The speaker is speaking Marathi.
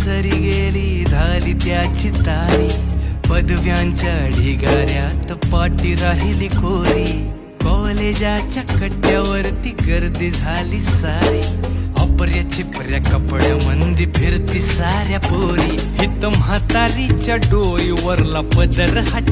सरी गेली झाली त्याची तारी. पदव्यांच्या ढिगाऱ्यात पाटी राहिली कोरी. कॉलेजाच्या कट्ट्यावरती गर्दी झाली सारी. अपर्या चिपऱ्या कपड्या मंदी फिरती साऱ्या पोरी. हित म्हातारीच्या डोईवरला पदर हट